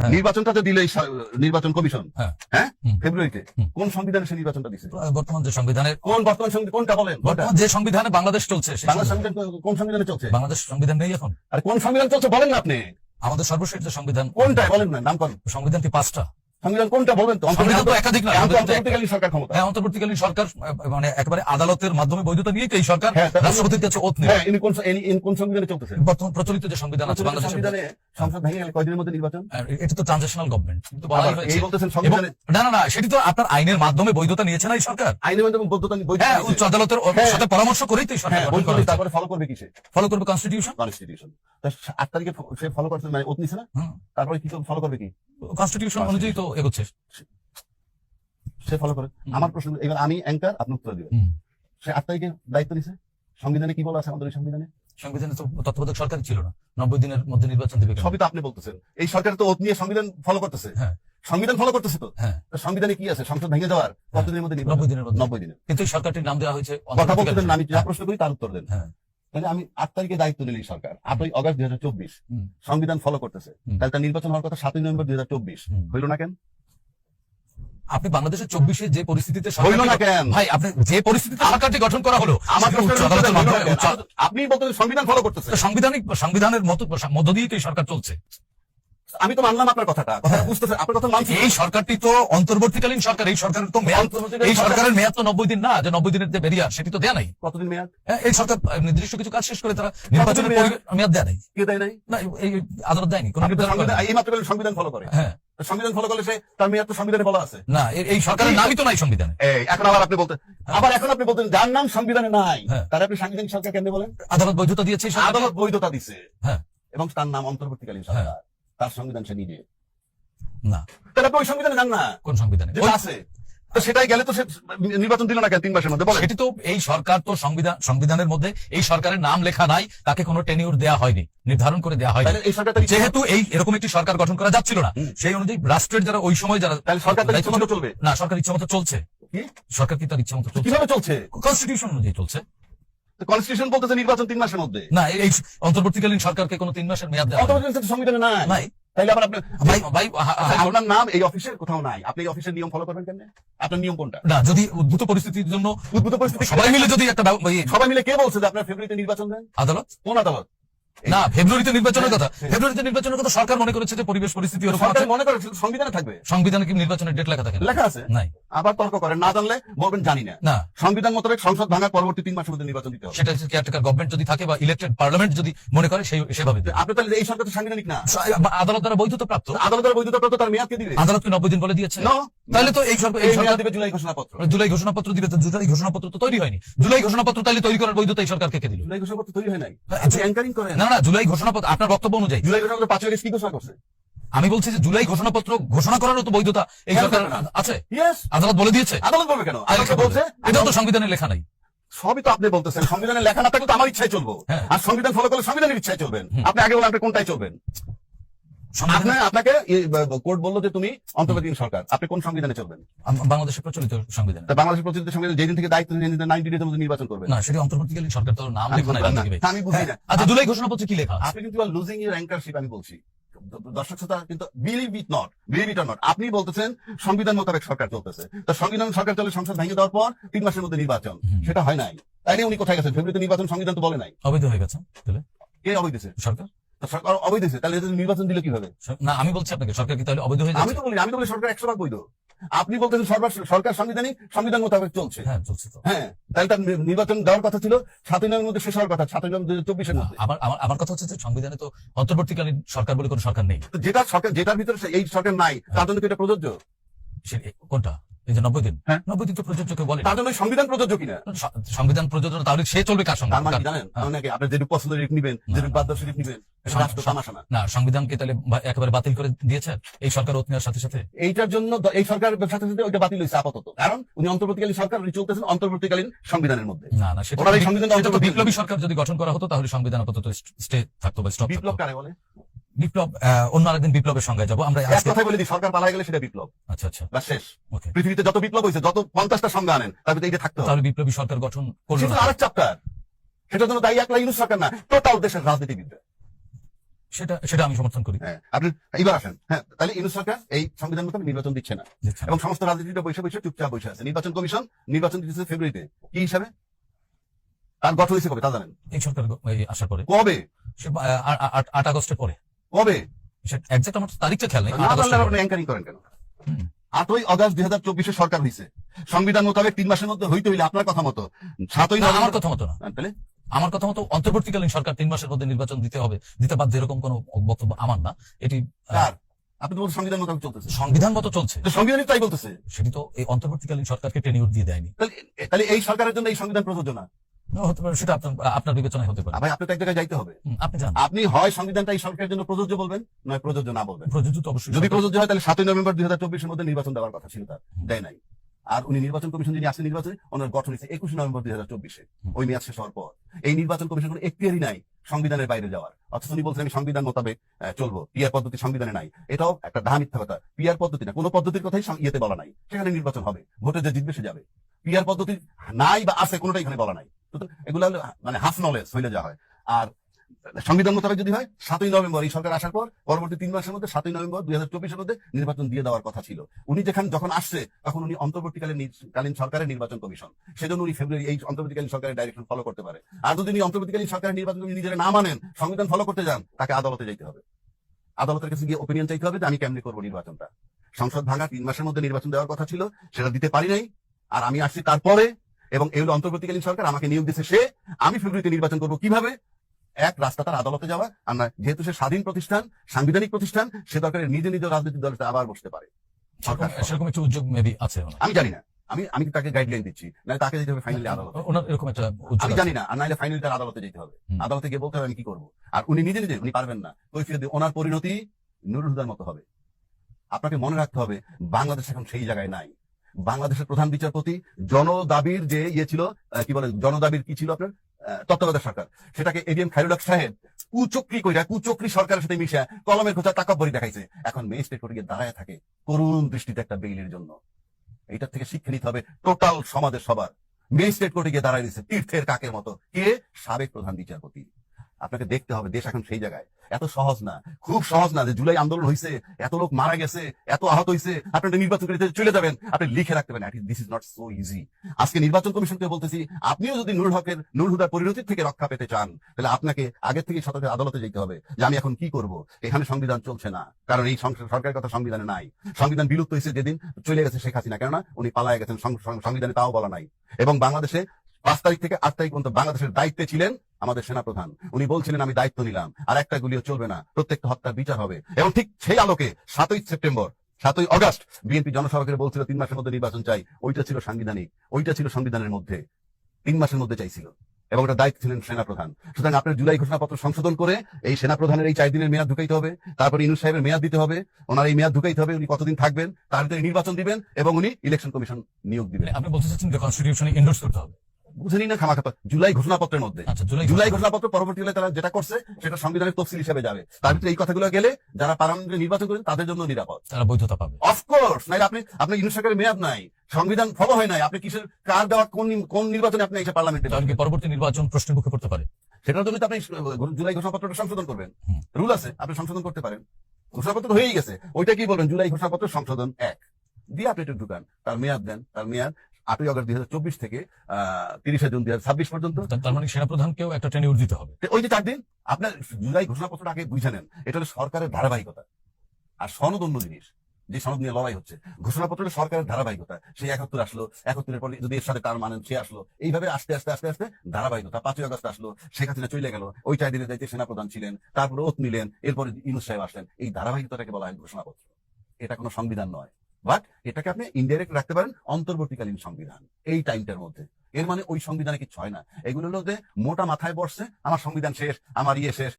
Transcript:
হ্যাঁ। নির্বাচনটা তো দিলেই নির্বাচন কমিশন। হ্যাঁ। হ্যাঁ? ফেব্রুয়ারিতে। কোন সংবিধানে সে নির্বাচনটা দিছে? বর্তমান যে সংবিধানের কোন বর্তমান সংবিধান কোনটা বলেন? বর্তমান যে সংবিধানে বাংলাদেশ চলছে সেই সংবিধান- সংবিধান কোন সংবিধানে চলছে? বাংলাদেশ সংবিধান নেই এখন। আর কোন সংবিধান চলছে বলেন না আপনি। আমাদের সর্বশ্রেষ্ঠ সংবিধান কোনটা বলেন না নাম করেন। সংবিধান কি পাঁচটা। সংবিধান কোনটা বলবেন তো? সংবিধান তো একাধিক না। অন্তর্বর্তীকালীন সরকার ক্ষমতা। হ্যাঁ অন্তর্বর্তীকালীন সরকার মানে একেবারে আদালতের মাধ্যমে বৈধতা নিয়েই তো এই সরকার হ্যাঁ, রাষ্ট্রপতির কাছে ওত নেবে হ্যাঁ ইনি কোন ইনি- কোন সংবিধানে চলতেছে বর্তমান প্রচলিত যে সংবিধান আছে বাংলাদেশের সংবিধানে সংসদ ভেঙে গেলে কয়দিনের মধ্যে নির্বাচন? এটা তো ট্রানজিশনাল গভর্নমেন্ট কিন্তু আবার হয়েছে। এই বলতেছেন সংবিধানে না না না সেটি তো আপনার আইনের মাধ্যমে বৈধতা নিয়েছে না এই সরকার? আইনের মাধ্যমে বৈধতা বৈধতা হ্যাঁ উচ্চ আদালতের হ্যাঁ। সাথে পরামর্শ করেই তো সরকার বৈধতা। তারপরে ফলো করবে কিসে? ফলো করবে কনস্টিটিউশন কনস্টিটিউশন আট তারিখে সে ফলো করছে মানে ওত নিছে না? তারপরে কি ফলো করবে কি? কনস্টিটিউশন অনুযায়ী তো এগোচ্ছে। সে ফলো করে। আমার প্রশ্ন এবার আমি অ্যাঙ্কার আপনি উত্তর দিবেন। সে আট তারিখে দায়িত্ব নিছে? সংবিধানে কি বলা আছে আমাদের সংবিধানে? সংবিধানে তো তত্ত্বাবধায়ক সরকার ছিল না। নব্বই দিনের মধ্যে নির্বাচন দেবে? সবই তো আপনি বলতেছেন। এই সরকার তো ওত নিয়ে সংবিধান ফলো করতেছে। হ্যাঁ। সংবিধান ফলো করতেছে তো? হ্যাঁ। সংবিধানে কি আছে? সংসদ ভেঙে যাওয়ার কতদিনের মধ্যে নব্বই দিনের মধ্যে। নব্বই দিনে কিন্তু সরকারটির নাম দেওয়া হয়েছে কথা বলতে আমি যা হ্যাঁ। প্রশ্ন করি তার উত্তর দেন। হ্যাঁ। তাহলে আমি আট তারিখে দায়িত্ব নিলি সরকার আটই অগস্ট দুই হাজার চব্বিশ। সংবিধান ফলো করতেছে। তাহলে তার নির্বাচন হওয়ার কথা সাতই নভেম্বর দুই হাজার চব্বিশ। হইল না কেন? আপনি বাংলাদেশের চব্বিশে যে পরিস্থিতিতে হইল না কেন? ভাই আপনি যে পরিস্থিতিতে সরকারটি গঠন করা হলো আমার আপনি বলতে সংবিধান ফলো করতেছে। সাংবিধানিক সংবিধানের মতো মধ্য দিয়েই তো এই সরকার চলছে। আমি তো মানলাম আপনার কথাটা। কথা বুঝতেছেন আপনার কথা মানছি এই সরকারটি তো অন্তর্বর্তীকালীন সরকার এই সরকারের তো মেয়াদ এই সরকারের মেয়াদ তো নব্বই দিন না যে নব্বই দিনের যে বেরিয়ার সেটি তো দেয়া নাই। কতদিন মেয়াদ? হ্যাঁ, এই সরকার নির্দিষ্ট কিছু কাজ শেষ করে তারা নির্বাচনের মেয়াদ? পরি- মেয়াদ দেয়া নাই। কে দেয় নাই? না এই- আদালত দেয়নি কোন এই মাত্র সংবিধান ফলো করে। হ্যাঁ। সংবিধান ফলো করলে সে তার মেয়াদ তো সংবিধানে বলা আছে। না এই সরকারের নামই তো নাই সংবিধানে। এখন আবার আপনি বলতেন আবার এখন আপনি বলতেন যার নাম সংবিধানে নাই হ্যাঁ। তার আপনি সাংবিধানিক সরকার কেন বলেন? আদালত বৈধতা দিয়েছে আদালত বৈধতা দিছে। হ্যাঁ। এবং তার নাম অন্তর্বর্তীকালীন সরকার। তার সংবিধান সে নিজে। না। তাহলে আপনি ওই সংবিধানে যান না। কোন সংবিধানে? আছে। তো সেটাই গেলে তো সে নির্বাচন দিল না কেন তিন মাসের মধ্যে? বলে। সেটি তো এই সরকার তো সংবিধান সংবিধানের মধ্যে এই সরকারের নাম লেখা নাই তাকে কোনো টেনিউর দেওয়া হয়নি নির্ধারণ করে দেওয়া হয়নি। তাহলে এই সরকার যেহেতু এই এরকম একটি সরকার গঠন করা যাচ্ছিল না সেই অনুযায়ী রাষ্ট্রের যারা ওই সময় যারা তাহলে সরকার মতো চলবে। না সরকার ইচ্ছা মতো চলছে। কি? সরকার কি তার ইচ্ছা মতো চলছে কীভাবে চলছে? কনস্টিটিউশন অনুযায়ী চলছে। কনস্টিটিউশন বলতেছে নির্বাচন তিন মাসের মধ্যে। না এই- অন্তর্বর্তীকালীন সরকারকে কোনো তিন মাসের মেয়াদ দেওয়া অন্তর্বর্তীকালীন সংবিধানে নাই। নাই। তাইলে আবার আপনি ভাই ভাই আপনার নাম এই অফিসের কোথাও নাই। আপনি এই অফিসের নিয়ম ফলো করবেন কেন আপনার নিয়ম কোনটা? না যদি উদ্ভূত পরিস্থিতির জন্য উদ্ভূত পরিস্থিতি সবাই মিলে যদি একটা সবাই মিলে কে বলছে যে আপনার ফেব্রুয়ারিতে নির্বাচন দেন? আদালত? কোন আদালত? না ফেব্রুয়ারিতে নির্বাচনের কথা। ফেব্রুয়ারিতে নির্বাচনের কথা সরকার মনে করেছে যে পরিবেশ পরিস্থিতি সরকার মনে করে সংবিধানে থাকবে। সংবিধানে কি নির্বাচনের ডেট লেখা থাকে লেখা আছে। নাই। আবার তর্ক করেন না জানলে বলবেন জানি না। না। সংবিধান মোতাবেক সংসদ ভাঙার পরবর্তী তিন মাসের মধ্যে নির্বাচন দিতে হবে। সেটা হচ্ছে কেয়ারটেকার গভর্নমেন্ট যদি থাকে বা ইলেক্টেড পার্লামেন্ট যদি মনে করে সেই সেভাবে আপনি তাহলে এই সরকার তো সাংবিধানিক না। আদালত দ্বারা বৈধতা প্রাপ্ত? আদালতের বৈধতা প্রাপ্ত তার মেয়াদ কে দিবে আদালতকে নব্বই দিন বলে দিয়েছে? No, তাহলে তো এই সরকার দিবে জুলাই ঘোষণাপত্র। জুলাই ঘোষণাপত্র দিবে জুলাই ঘোষণাপত্র তো তৈরি হয়নি। জুলাই ঘোষণাপত্র তাহলে তৈরি করার বৈধতা এই সরকারকে কে দিল? জুলাই ঘোষণাপত্র তৈরি হয় নাই। না, অ্যাঙ্কারিং না না জুলাই ঘোষণাপত্র আপনার বক্তব্য অনুযায়ী। জুলাই ঘোষণাপত্র পাঁচ কি ঘোষণা করছে আমি বলছি যে জুলাই ঘোষণাপত্র ঘোষণা করারও তো বৈধতা এই সরকার আছে? আদালত বলে দিয়েছে। আদালত বলবে কেন? এটাও তো সংবিধানে লেখা নাই। সবই তো আপনি বলতেছেন। সংবিধানে লেখা না থাকলে তো আমার ইচ্ছায় চলবো। হ্যাঁ। আর সংবিধান ফলো করলে সংবিধানের ইচ্ছায় চলবেন। আপনি আগে বলেন আপনি কোনটাই চলবেন। আপনাকে কোর্ট বলল যে তুমি অন্তর্বর্তীকালীন সরকার। আপনি কোন সংবিধানে চলবেন? বাংলাদেশের প্রচলিত সংবিধানে। বাংলাদেশের প্রচলিত সংবিধান যেদিন থেকে দায়িত্ব নিয়ে নাইনটি ডেজের মধ্যে নির্বাচন করবেন। না সেটি অন্তর্বর্তীকালীন সরকার তো নাম লেখা ভাই। আমি বুঝি না। হ্যাঁ, আচ্ছা জুলাই ঘোষণাপত্রে কি লেখা আপনি কিন্তু লুজিং ইউর অ্যাঙ্কারশিপ আমি বলছি। দর্শক শ্রোতা কিন্তু believe it not believe it not আপনি বলতেছেন সংবিধান মোতাবেক সরকার চলতেছে। তো সংবিধান সরকার চলে সংসদ ভেঙে দেওয়ার পর তিন মাসের মধ্যে নির্বাচন। সেটা হয় নাই। তাই উনি কোথায় গেছেন? ফেব্রুয়ারিতে নির্বাচন সংবিধান তো বলে নাই। অবৈধ হয়ে গেছে তাহলে? কে অবৈধ? সরকার? সরকার অবৈধ দিছে তাহলে নির্বাচন দিল কীভাবে? না আমি বলছি আপনাকে সরকার কি তাহলে অবৈধ হয়ে আমি তো বলি আমি তো বলি সরকার একশো ভাগ বৈধ। আপনি বলতেছেন সরকার সরকার সাংবিধানিক সংবিধান মোতাবেক চলছে। হ্যাঁ চলছে তো। হ্যাঁ তাহলে তার নির্বাচন দেওয়ার কথা ছিল সাতই নভেম্বরের মধ্যে শেষ হওয়ার কথা সাতই নভেম্বর দুই চব্বিশের মধ্যে। আমার আমার কথা হচ্ছে যে সংবিধানে তো অন্তর্বর্তীকালীন সরকার বলে কোনো সরকার নেই। তো যেটা সরকার যেটার ভিতরে এই সরকার নাই তার জন্য কি এটা প্রযোজ্য? কোনটা? এই যে নব্বই দিন। হ্যাঁ। নব্বই দিন তো প্রযোজ্য কেউ বলে। তার জন্য সংবিধান প্রযোজ্য কিনা? সংবিধান প্রযোজন তাহলে সে চলবে কার সঙ্গে? মানে জানেন? হ্যাঁ। মানে আপনি যেটুকু পছন্দ নিবেন যেটুকু শরীফ নিবেন না। সংবিধানকে তাহলে একেবারে বাতিল করে দিয়েছে? এই সরকার ওত নেওয়ার সাথে সাথে? এইটার জন্য এই সরকার সাথে সাথে ওইটা বাতিল হয়েছে আপাতত। কারণ উনি অন্তর্বর্তীকালীন সরকার উনি চলতেছেন অন্তর্বর্তীকালীন সংবিধানের মধ্যে। না না সেটা বিপ্লবী সরকার যদি গঠন করা হতো তাহলে সংবিধান আপাতত স্টে থাকতো বা স্টপ বিপ্লব কারে বলে? বিপ্লব অন্য আরেকদিন বিপ্লবের সঙ্গে যাব। আমরা এক কথায় বলে দিই সরকার পালাই গেলে সেটা বিপ্লব। আচ্ছা আচ্ছা। বা শেষ। পৃথিবীতে যত বিপ্লব হয়েছে যত পঞ্চাশটা সংজ্ঞা আনেন তার ভিতরে এটা থাকতে তাহলে বিপ্লবী সরকার গঠন করল সেটা আরেক চ্যাপ্টার সেটার জন্য দায়ী একলা ইউনুস সরকার না টোটাল দেশের রাজনীতিবিদরা। সেটা সেটা আমি সমর্থন করি। হ্যাঁ আপনি এবার আসেন। হ্যাঁ তাহলে ইউনুস সরকার এই সংবিধান মতো নির্বাচন দিচ্ছে না। এবং সমস্ত রাজনীতিটা বসে বসে চুপচাপ বসে আছে। নির্বাচন কমিশন নির্বাচন দিচ্ছে ফেব্রুয়ারিতে কি হিসাবে? তার গঠন হয়েছে কবে তা জানেন? এই সরকার আসার পরে। কবে? আট আগস্টের পরে। কবে? একজ্যাক্ট আমার তারিখটা খেয়াল নেই। না আগস্টের আপনি অ্যাঙ্কারিং করেন কেন? আটই দুই হাজার চব্বিশে সরকার হয়েছে সংবিধান মোতাবেক তিন মাসের মধ্যে হইতে হইলে আপনার কথা মতো। সাতই আমার কথা মতো না। তাহলে? আমার কথা মতো অন্তর্বর্তীকালীন সরকার তিন মাসের মধ্যে নির্বাচন দিতে হবে। দিতে বাধ্য এরকম কোন বক্তব্য আমার না। এটি আপনি তো সংবিধান মোতাবেক চলতেছে। সংবিধান মতো চলছে। সংবিধানই তাই বলতেছে। সেটি তো এই অন্তর্বর্তীকালীন সরকারকে টেনিউর দিয়ে দেয়নি। তাহলে এই সরকারের জন্য এই সংবিধান প্রযোজ্য না, হতে পারে সেটা আপনার আপনার বিবেচনায় হতে পারে। ভাই এক জায়গায় যাইতে হবে। আপনি আপনি হয় সংবিধানটা এই সরকারের জন্য প্রযোজ্য বলবেন নয় প্রযোজ্য না বলবেন। প্রযোজ্য তো অবশ্যই যদি প্রযোজ্য হয় তাহলে সাতই নভেম্বর দুই হাজার চব্বিশের মধ্যে নির্বাচন দেওয়ার কথা ছিল তার দেয় নাই। আর উনি নির্বাচন কমিশন যিনি আসছে নির্বাচনে ওনার গঠন হয়েছে একুশে নভেম্বর দুই হাজার চব্বিশে। ওই মেয়াদ শেষ হওয়ার পর। এই নির্বাচন কমিশন কোনো এখতিয়ারই নাই সংবিধানের বাইরে যাওয়ার। অথচ উনি বলছেন আমি সংবিধান মোতাবেক চলবো। পিয়ার পদ্ধতি সংবিধানে নাই। এটাও একটা ধা মিথ্যা কথা। পিয়ার পদ্ধতি না কোনো পদ্ধতির কথাই ইয়েতে বলা নাই। সেখানে নির্বাচন হবে ভোটে যে জিতবে সে যাবে। পিয়ার পদ্ধতি নাই বা আছে কোনোটাই এখানে বলা নাই। এগুলো মানে হাফ নলেজ হইলে যা হয়। আর সংবিধান মোতাবেক যদি হয়, সাতই নভেম্বর এই সরকার আসার পর, পরবর্তী তিন মাসের মধ্যে, সাতই নভেম্বর দুই হাজার চব্বিশের মধ্যে নির্বাচন দিয়ে দেওয়ার কথা ছিল। উনি যেখানে যখন আসছে, তখন উনি অন্তর্বর্তীকালীন সরকারের নির্বাচন কমিশন। সেজন্য উনি ফেব্রুয়ারি এই অন্তর্বর্তীকালীন সরকারের ডাইরেকশন ফলো করতে পারে। আর যদি উনি অন্তর্বর্তীকালীন সরকারের নির্বাচন নিজেরা না মানেন, সংবিধান ফলো করতে যান, তাকে আদালতে যেতে হবে। আদালতের কাছে গিয়ে ওপিনিয়ন চাইতে হবে যে, আমি কেমনি করব নির্বাচনটা? সংসদ ভাঙা তিন মাসের মধ্যে নির্বাচন দেওয়ার কথা ছিল, সেটা দিতে পারি নাই। আর আমি আসছি তারপরে এবং এই হলো অন্তর্বর্তীকালীন সরকার আমাকে নিয়োগ দিচ্ছে সে আমি ফেব্রুয়ারিতে নির্বাচন করব কীভাবে? এক রাস্তা তার আদালতে যাওয়া। আর না যেহেতু সে স্বাধীন প্রতিষ্ঠান সাংবিধানিক প্রতিষ্ঠান সে দরকার নিজে নিজ রাজনৈতিক দলটা আবার বসতে পারে। সরকার সেরকম- সেরকম উদ্যোগ মেবি আছে আমি জানি না। আমি আমি তাকে গাইডলাইন দিচ্ছি? না তাকে যেতে হবে ফাইনালি আদালতে। ওনার এরকম একটা আমি জানি না। আর নাইলে ফাইনালি তার আদালতে যেতে হবে। আদালতে গিয়ে বলতে হবে আমি কি করব? আর উনি নিজে নিজে উনি পারবেন না। কৈফিয়ত ওনার পরিণতি নুরুল হুদার মতো হবে। আপনাকে মনে রাখতে হবে বাংলাদেশ এখন সেই জায়গায় নাই। বাংলাদেশের প্রধান বিচারপতি জনদাবির যে ইয়ে ছিল কি বলে, জনদাবির কি ছিল আপনার? তত্ত্বাবধায়ক সরকার। সেটাকে এডিএম খাইরুল হক সাহেব কুচক্রি কইরা, কুচক্রি সরকারের সাথে মিশে কলমের খোঁচা তাকাব্বরি দেখাইছে। এখন মেজিস্ট্রেট কোর্টে দাঁড়ায় থাকে করুণ দৃষ্টিতে একটা বেইলের জন্য। এইটার থেকে শিক্ষা নিতে হবে টোটাল সমাজের সবার। মেজিস্ট্রেট কোর্টে গিয়ে দাঁড়ায় দিচ্ছে তীর্থের কাকের মতো। কে? সাবেক প্রধান বিচারপতি। আপনাকে দেখতে হবে, দেশ এখন সেই জায়গায়। এত সহজ না। খুব সহজ না যে জুলাই আন্দোলন হয়েছে এত লোক মারা গেছে, এত আহত হয়েছে আপনি নির্বাচন করে চলে যাবেন, আপনি লিখে রাখতে পারেন this is not so easy আজকে নির্বাচন কমিশনকে বলতেছি, আপনিও যদি নুর হকের নুর হুদার পরিণতির থেকে রক্ষা পেতে চান, তাহলে আপনাকে আগের থেকে শতকে আদালতে যেতে হবে যে আমি এখন কি করব। এখানে সংবিধান চলছে না, কারণ এই সরকারের কথা সংবিধানে নাই। সংবিধান বিলুপ্ত হয়েছে যেদিন চলে গেছে শেখ হাসিনা, কেননা উনি পালায় গেছেন সংবিধানে তাও বলা নাই। এবং বাংলাদেশে পাঁচ তারিখ থেকে আট তারিখ পর্যন্ত বাংলাদেশের দায়িত্বে ছিলেন আমাদের সেনাপ্রধান। উনি বলছিলেন, আমি দায়িত্ব নিলাম, আর একটা গুলিও চলবে না, প্রত্যেকটা হত্যার বিচার হবে। এবং ঠিক সেই আলোকে সাতই সেপ্টেম্বর, সাতই অগস্ট, বিএনপি জনসভাকে বলছিল, তিন মাসের মধ্যে নির্বাচন চাই। ওইটা ছিল সাংবিধানিক, ওইটা ছিল সংবিধানের মধ্যে, তিন মাসের মধ্যে চাইছিল। এবং ওটা দায়িত্ব ছিলেন সেনাপ্রধান। সুতরাং আপনার জুলাই ঘোষণাপত্র সংশোধন করে এই সেনাপ্রধানের এই চার দিনের মেয়াদ ঢুকাইতে হবে, তারপরে ইনু সাহেবের মেয়াদ দিতে হবে, ওনার এই মেয়াদ ঢুকাইতে হবে, উনি কতদিন থাকবেন, তার নির্বাচন দিবেন, এবং উনি ইলেকশন কমিশন নিয়োগ দিবেন। আপনি বলতে চাচ্ছেন যে কনস্টিটিউশনে এন্ডোর্স করতে হবে? বুঝেনি না জুলাই ঘোষণাপত্রের মধ্যে। আচ্ছা জুলাই ঘোষণাপত্র পরবর্তীকালে তারা যেটা করছে সেটা সংবিধানের তফসিল হিসেবে যাবে। তার ভিতরে এই কথাগুলো গেলে যারা পার্লামেন্টে নির্বাচন করেন তাদের জন্য নিরাপদ। তারা বৈধতা পাবে। অফকোর্স নাইলে আপনি আপনি ইউনিট সরকারের মেয়াদ নাই সংবিধান ফলো হয় নাই আপনি কিসের কার দেওয়া কোন কোন নির্বাচনে আপনি এসে পার্লামেন্টে পরবর্তী নির্বাচন প্রশ্নের মুখে পড়তে পারে? সেটার জন্য তো আপনি জুলাই ঘোষণাপত্রটা সংশোধন করবেন। রুল আছে আপনি সংশোধন করতে পারেন। ঘোষণাপত্র হয়েই গেছে। ওইটা কি বলবেন? জুলাই ঘোষণাপত্র সংশোধন এক। দিয়ে আপনি একটু ঢুকান। তার মেয়াদ দেন তার মেয়াদ আটই আগস্ট দুই হাজার চব্বিশ থেকে তিরিশে জুন দুই হাজার ছাব্বিশ পর্যন্ত। তার- মানে সেনাপ্রধানকেও একটা টেনিউর দিতে হবে। ওই যে চার দিন আপনার জুলাই ঘোষণাপত্রটা আগে বুঝে নেন। এটা হলো সরকারের ধারাবাহিকতা। আর সনদ অন্য জিনিস যে সনদ নিয়ে লড়াই হচ্ছে। ঘোষণাপত্রটা সরকারের ধারাবাহিকতা। সেই একাত্তর আসলো একাত্তরের পরে যদি এর সাথে তার মানেন সে আসলো এইভাবে আস্তে আস্তে আস্তে আস্তে ধারাবাহিকতা। পাঁচই আগস্ট আসলো শেখ হাসিনা চলে গেল ওই চার দিনের দায়িত্বে সেনাপ্রধান ছিলেন তারপরে ওত নিলেন এরপরে ইউনুস সাহেব আসলেন। এই ধারাবাহিকতাটাকে বলা হয় ঘোষণাপত্র। এটা কোনো সংবিধান নয়। বাট এটাকে আপনি ইনডাইরেক্ট রাখতে পারেন অন্তর্বর্তীকালীন সংবিধান, এই টাইমটার মধ্যে। এর মানে ওই সংবিধানে কিছু হয় না। এগুলো হলো যে মোটা মাথায় বসছে, আমার সংবিধান শেষ, আমার ইয়ে শেষ।